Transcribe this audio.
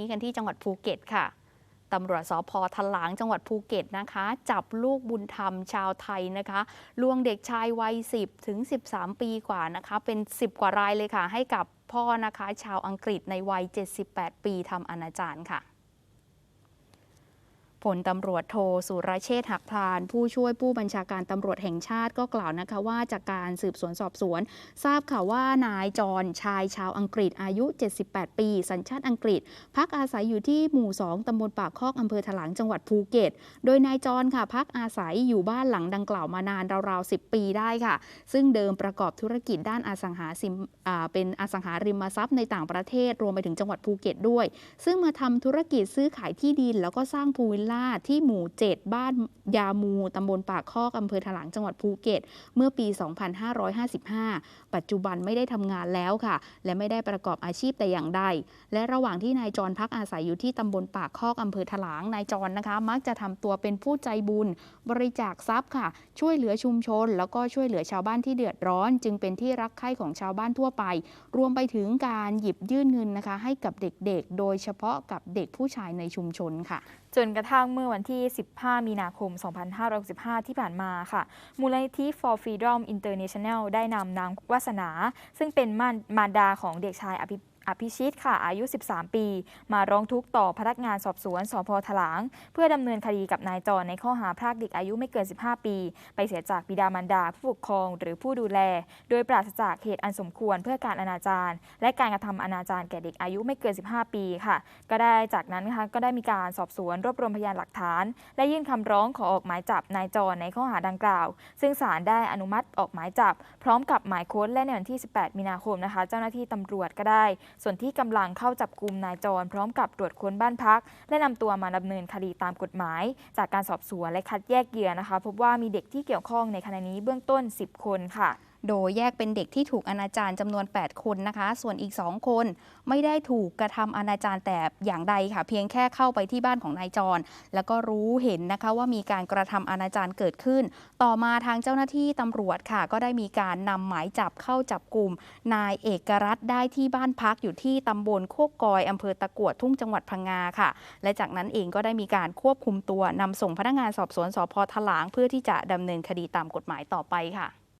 นี้กันที่จังหวัดภูเก็ตค่ะตำรวจสพทลางจังหวัดภูเก็ตนะคะ จับลูกบุญธรรมชาวไทยนะคะลวงเด็กชายวัย 10 ถึง 13 ปีกว่านะคะ เป็น 10 กว่ารายเลยค่ะ ให้กับพ่อนะคะ ชาวอังกฤษในวัย 78 ปีทำอนาจารค่ะ ผลตำรวจโทสุรเชษฐ์หักพานผู้ช่วยผู้บัญชาการตำรวจแห่งชาติก็กล่าวนะคะว่าจากการสืบสวนสอบสวน ทราบค่ะว่านายจรชายชาวอังกฤษอายุ 78 ปี สัญชาติอังกฤษ พักอาศัยอยู่ที่หมู่ 2 ตำบลปากคอกอำเภอถลางจังหวัดภูเก็ต โดยนายจรค่ะ พักอาศัยอยู่บ้านหลังดังกล่าวมานานราวๆ 10 ปีได้ค่ะ ซึ่งเดิมประกอบธุรกิจด้านอสังหาริมเป็นอสังหาริมทรัพย์ในต่างประเทศรวมไปถึงจังหวัดภูเก็ตด้วย ซึ่งมาทำธุรกิจซื้อขายที่ดินแล้วก็สร้างพูวิลล่าที่หมู่ 7 บ้านยามูตำบลปากคอกอำเภอถลางจังหวัดภูเก็ต เมื่อปี 2555 ปัจจุบันไม่ได้ทำงานแล้วค่ะ และไม่ได้ประกอบอาชีพแต่อย่างใด และระหว่างที่นายจรพักอาศัยอยู่ที่ตำบลปากคอกอำเภอถลางนายจรนะคะ มักจะทำตัวเป็นผู้ใจบุญ บริจาคทรัพย์ค่ะ ช่วยเหลือชุมชน แล้วก็ช่วยเหลือชาวบ้านที่เดือดร้อน จึงเป็นที่รักใคร่ของชาวบ้านทั่วไป รวมไปถึงการหยิบยื่นเงินนะคะ ให้กับเด็กๆ โดยเฉพาะกับเด็กผู้ชายในชุมชนค่ะ จนกระทั่งเมื่อวันที่ 15 มีนาคม 2565 ที่ผ่านมาค่ะ มูลนิธิ For Freedom International ได้นำนางวัสนา ซึ่งเป็นมารมารดาของเด็กชายอภิ อภิชิตค่ะอายุ 13 ปี มาร้องทุกข์ต่อพนักงานสอบสวนสพถลาง เพื่อดำเนินคดีกับนายจรในข้อหาพรากเด็กอายุไม่เกิน 15 ปี ไปเสียจากบิดามารดาผู้ปกครองหรือผู้ดูแล โดยปราศจากเหตุอันสมควรเพื่อการอนาจารและการกระทำอนาจารแก่เด็กอายุไม่เกิน 15 ปีค่ะ ก็ได้จากนั้นนะคะก็ได้มีการสอบสวนรวบรวมพยานหลักฐาน และยื่นคำร้องขอออกหมายจับนายจรในข้อหาดังกล่าว ซึ่งศาลได้อนุมัติออกหมายจับ พร้อมกับหมายค้นและในวันที่ 18 มีนาคมนะคะ เจ้าหน้าที่ตำรวจก็ได้ส่วนที่กำลังเข้าจับกลุ่มนายจรพร้อมกับตรวจค้นบ้านพัก และนำตัวมาดำเนินคดีตามกฎหมาย จากการสอบสวนและคัดแยกเหยื่อนะคะ พบว่ามีเด็กที่เกี่ยวข้องในคดีนี้เบื้องต้น 10 คนค่ะ โดยแยกเป็นเด็กที่ถูกอนาจารจำนวน 8 คนนะคะ ส่วนอีก 2 คนไม่ได้ถูกกระทำอนาจารแต่อย่างใดค่ะ เพียงแค่เข้าไปที่บ้านของนายจร แล้วก็รู้เห็นนะคะว่ามีการกระทำอนาจารเกิดขึ้น ต่อมาทางเจ้าหน้าที่ตำรวจค่ะ ก็ได้มีการนำหมายจับเข้าจับกลุ่ม นายเอกรัตน์ได้ที่บ้านพักอยู่ที่ตำบลโคกกอยอำเภอตะกวดทุ่งจังหวัดพังงาค่ะ และจากนั้นเองก็ได้มีการควบคุมตัวนำส่งพนักงานสอบสวนสพถลาง เพื่อที่จะดำเนินคดีตามกฎหมายต่อไปค่ะ